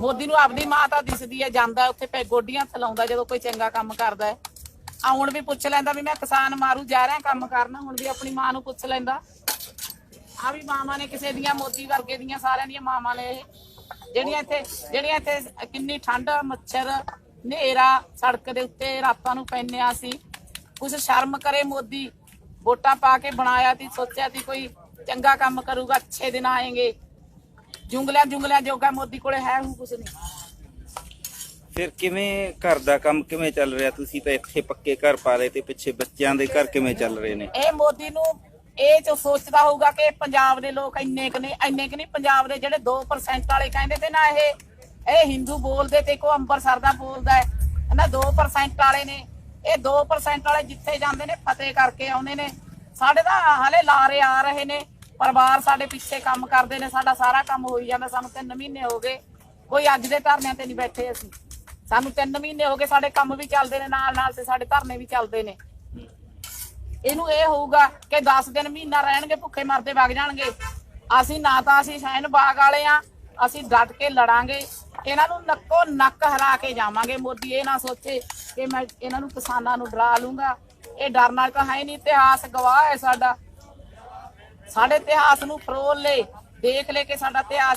ਮੋਦੀ ਨੂੰ ਆਪਦੀ ਮਾਂ ਤਾਂ ਦਿਸਦੀ ਹੈ, ਜਾਂਦਾ ਉੱਥੇ ਪੈ ਗੋਡੀਆਂ ਥਲਾਉਂਦਾ ਜਦੋਂ ਕੋਈ ਚੰਗਾ ਕੰਮ ਕਰਦਾ ਹੈ। ਆ ਹੁਣ ਵੀ ਪੁੱਛ ਲੈਂਦਾ ਵੀ ਮੈਂ ਕਿਸਾਨ ਮਾਰੂ, ਜਾ ਰਿਹਾ ਕੰਮ ਕਰਨ, ਹੁਣ ਵੀ ਆਪਣੀ ਮਾਂ ਨੂੰ ਪੁੱਛ ਲੈਂਦਾ। ਆ ਵੀ ਮਾਵਾਂ ਨੇ ਕਿਸੇ ਦੀਆਂ, ਮੋਦੀ ਵਰਗੇ ਦੀਆਂ, ਸਾਰਿਆਂ ਦੀਆਂ ਮਾਵਾਂ ਨੇ ਇਹ। ਜਿਹੜੀਆਂ ਇੱਥੇ ਜਿਹੜੀਆਂ ਇੱਥੇ ਕਿੰਨੀ ਠੰਡ, ਮੱਛਰ, ਹਨੇਰਾ, ਸੜਕ ਦੇ ਉੱਤੇ ਰਾਤਾਂ ਨੂੰ ਪੈਂਦੇ ਆ ਸੀ। ਕੁਛ ਸ਼ਰਮ ਕਰੇ ਮੋਦੀ। ਵੋਟਾਂ ਪਾ ਕੇ ਬਣਾਇਆ ਤੀ ਸੋਚਿਆ ਸੀ ਕੋਈ ਚੰਗਾ ਕੰਮ ਕਰੂਗਾ, ਅੱਛੇ ਦਿਨ ਆਏਗੇ। ਜੁੰਗਲਿਆਂ ਜੁੰਗਲਿਆਂ ਜੋਗਾ ਮੋਦੀ ਕੋਲੇ ਹੈ ਹੁਣ ਕੁਛ ਨਹੀਂ। ਫਿਰ ਕਿਵੇਂ ਘਰ ਦਾ ਕੰਮ ਕਿਵੇਂ ਚੱਲ ਰਿਹਾ? ਤੁਸੀਂ ਤਾਂ ਇੱਥੇ ਪੱਕੇ ਘਰ ਪਾ ਲਏ ਤੇ ਪਿੱਛੇ ਬੱਚਿਆਂ ਦੇ ਘਰ ਕਿਵੇਂ ਚੱਲ ਰਹੇ ਨੇ? ਇਹ ਮੋਦੀ ਨੂੰ ਇਹ ਜੋ ਸੋਚਦਾ ਹੋਊਗਾ ਕਿ ਪੰਜਾਬ ਦੇ ਲੋਕ ਇੰਨੇ ਕੁ ਨੇ ਇੰਨੇ ਕੁ ਨਹੀਂ ਪੰਜਾਬ ਦੇ ਜਿਹੜੇ 2% ਵਾਲੇ ਕਹਿੰਦੇ ਤੇ ਨਾ ਇਹ ਇਹ ਹਿੰਦੂ ਬੋਲਦੇ ਤੇ ਕੋ ਅੰਬਰਸਰ ਦਾ ਬੋਲਦਾ ਹੈ। ਨਾ 2% ਵਾਲੇ ਨੇ ਇਹ 2% ਵਾਲੇ ਜਿੱਥੇ ਜਾਂਦੇ ਨੇ ਫਤਿਹ ਕਰਕੇ ਆਉਂਦੇ ਨੇ। ਸਾਡੇ ਤਾਂ ਹਲੇ ਲਾਰੇ ਆ ਰਹੇ ਨੇ। ਪਰਿਵਾਰ ਸਾਡੇ ਪਿੱਛੇ ਕੰਮ ਕਰਦੇ ਨੇ, ਸਾਡਾ ਸਾਰਾ ਕੰਮ ਹੋਈ ਜਾਂਦਾ, ਸਾਨੂੰ 3 ਮਹੀਨੇ ਹੋ ਗਏ। ਕੋਈ ਅੱਜ ਦੇ ਧਰਨਿਆਂ ਤੇ ਨਹੀਂ ਬੈਠੇ ਅਸੀਂ। ਸਾਨੂੰ 3 ਮਹੀਨੇ ਹੋ ਗਏ, ਸਾਡੇ ਕੰਮ ਵੀ ਚੱਲਦੇ ਨੇ, ਨਾਲ ਨਾਲ ਤੇ ਸਾਡੇ ਧਰਨੇ ਵੀ ਚੱਲਦੇ ਨੇ। ਇਹਨੂੰ ਇਹ ਹੋਊਗਾ ਕਿ 10 ਦਿਨ ਮਹੀਨਾ ਰਹਿਣਗੇ, ਭੁੱਖੇ ਮਰਦੇ ਵਗ ਜਾਣਗੇ। ਅਸੀਂ ਨਾ ਤਾਂ ਅਸੀਂ ਸ਼ਾਇਨ ਬਾਗ ਵਾਲੇ ਆ, ਅਸੀਂ ਡਟ ਕੇ ਲੜਾਂਗੇ। ਇਹਨਾਂ ਨੂੰ ਨੱਕੋ ਨੱਕ ਹਰਾ ਕੇ ਜਾਵਾਂਗੇ, ਮੋਦੀ ਇਹ ਨਾ ਸੋਚੇ ਕਿ ਮੈਂ ਇਹਨਾਂ ਨੂੰ ਕਿਸਾਨਾਂ ਨੂੰ ਡਰਾ ਲੂੰਗਾ। ਇਹ ਡਰ ਨਾਲ ਤਾਂ ਹੈ ਨਹੀਂ, ਇਤਿਹਾਸ ਗਵਾਹ ਹੈ ਸਾਡਾ। ਸਾਡੇ ਇਤਿਹਾਸ ਨੂੰ ਫਰੋਲ ਲੈ ਦੇਖ ਲੈ ਕੇ ਸਾਡਾ ਇਤਿਹਾਸ